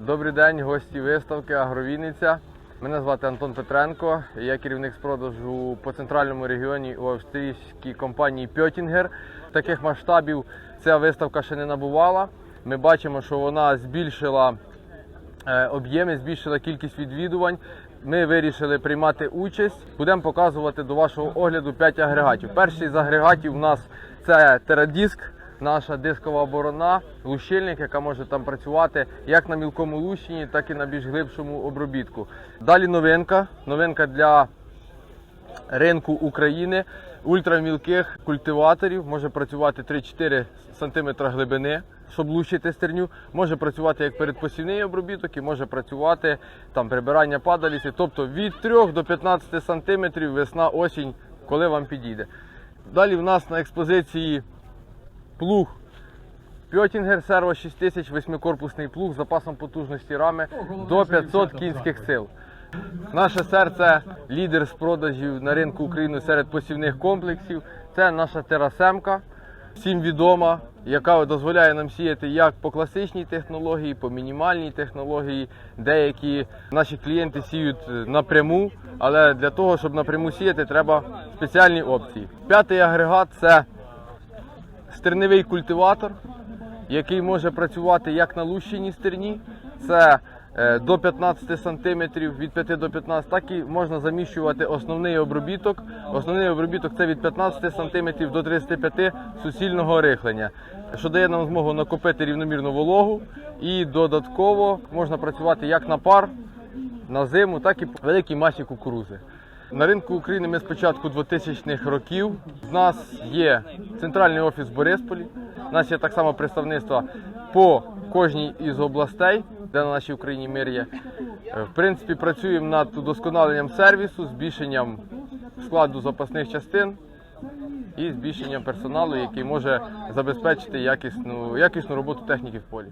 Добрий день, гості виставки Агровінниця. Мене звати Антон Петренко. Я керівник з продажу по центральному регіоні у австрійській компанії Пьотінгер. Таких масштабів ця виставка ще не набувала. Ми бачимо, що вона збільшила е, об'єми, збільшила кількість відвідувань. Ми вирішили приймати участь. Будемо показувати до вашого огляду 5 агрегатів. Перший з агрегатів у нас це терадиск, наша дискова оборона, лущильник, яка може там працювати як на мілкому лущенні, так і на більш глибшому обробітку. Далі новинка. Новинка для ринку України ультрамілких культиваторів може працювати 3-4 см глибини, щоб лущити стерню. Може працювати як передпосівний обробіток і може працювати там прибирання падаліці. Тобто від 3 до 15 см весна осінь, коли вам підійде. Далі в нас на експозиції плуг Пьотінгер Серво 6000 восьмикорпусний плуг з запасом потужності рами до 500 кінських сил. Наше серце лідер з продажів на ринку України серед посівних комплексів. Це наша терасемка, всім відома, яка дозволяє нам сіяти як по класичній технології, по мінімальній технології. Деякі наші клієнти сіють напряму, але для того, щоб напряму сіяти, треба спеціальні опції. П'ятий агрегат це стерневий культиватор, який може працювати як на лущеній стерні. Це е, до 15 см, від 5 до 15 так і можна заміщувати основний обробіток. Основний обробіток це від 15 см до 35 суцільного рихлення, що дає нам змогу накопити рівномірну вологу і додатково можна працювати як на пар, на зиму, так і великій масі кукурузи. На ринку України ми з початку 2000-х років. В нас є центральний офіс в Борисполі. У нас є так само представництво по кожній із областей, де на нашій Україні мир є. Е, В принципі, працюємо над удосконаленням сервісу, збільшенням складу запасних частин і збільшенням персоналу, який може забезпечити якісну, якісну роботу техніки в полі.